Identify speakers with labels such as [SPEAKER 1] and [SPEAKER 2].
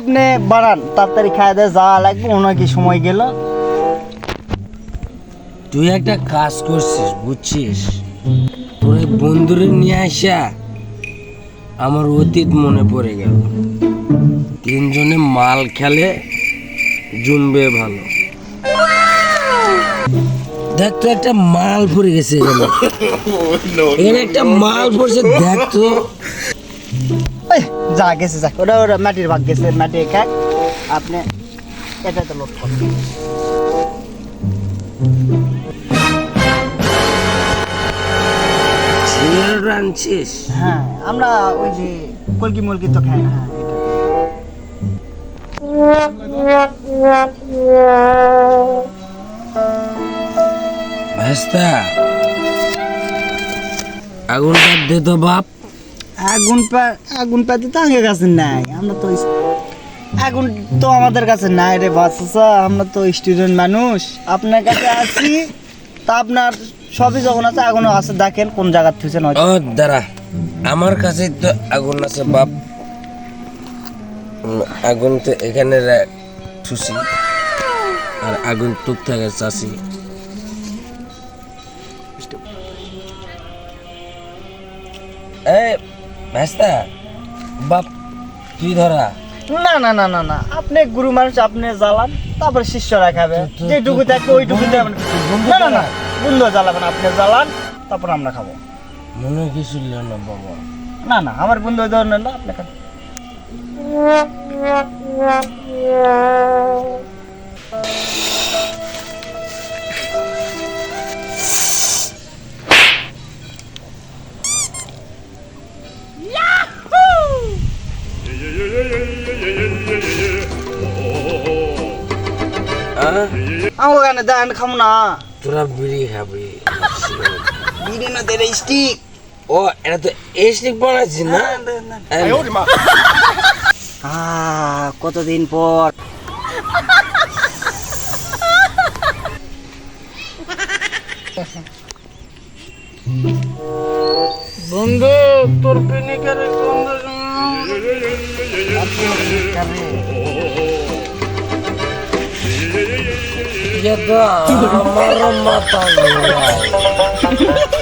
[SPEAKER 1] আপনি বানান তাড়াতাড়ি খাই দিয়ে যাওয়া লাগবে ওনার কি সময় গেল?
[SPEAKER 2] তুই একটা কাজ করছিস বুঝছিস? তোর এই বন্ধুরে নিয়ে আসা আমার অতীত মনে পড়ে গেল। তিনজনে মাল খেলে জমবে ভালো। দেখ তো একটা মাল পড়ে গেছে এখানে। এখানে একটা মাল পড়ছে দেখ তো।
[SPEAKER 1] ওই যা গেছে যাক ওটা ওটা মাটির ভাগ গেছে মাটি খাক আপনি এটাতে লোড করুন।
[SPEAKER 2] ছেলেরা
[SPEAKER 1] হ্যাঁ আমরা ওই যে কলকি মলকি তো খাই না হ্যাঁ।
[SPEAKER 2] ভাস্তা আগুনটা দে তো বাপ।
[SPEAKER 1] আগুন পা, আগুন পাতে তো আগে কাছে নাই, আমরা তো আগুন তো আমাদের কাছে নাই রে বাচ্চা আমরা তো স্টুডেন্ট মানুষ। আপনার কাছে আছি, তা আপনার সবই যখন আছে, আগুনও আছে, দেখেন কোন জায়গার থেকে নয়।
[SPEAKER 2] ও, দাঁড়া। আমার কাছে তো আগুন আছে, বাপ। আগুন তো এখানে থুসি আর আগুন টুক থাকে চাষি এই ভাস্তা? বাপ তুই ধরা।
[SPEAKER 1] না না না না না। আপনি গুরু মানুষ আপনি জ্বালান তারপর শিষ্যরা খাবে যেটুকু থাকে ওইটুকু দেবেন। না না না বন্ধু জ্বালাবেন আপনি জ্বালান তারপর আমরা খাব।
[SPEAKER 2] মনে কিছু না বাবা।
[SPEAKER 1] না না আমার বন্ধু ধরনের না আপনি খান। আমার ওখানে দেন খাব না।
[SPEAKER 2] তোরা বিড়ি খাবি।
[SPEAKER 1] বিড়ি না দেরে স্টিক
[SPEAKER 2] ও এটা তো স্টিক বানাচ্ছি না।
[SPEAKER 1] আহ কতদিন পর?
[SPEAKER 2] বন্ধু তোর পিনিকারে গন্ধ। আমার মাথা।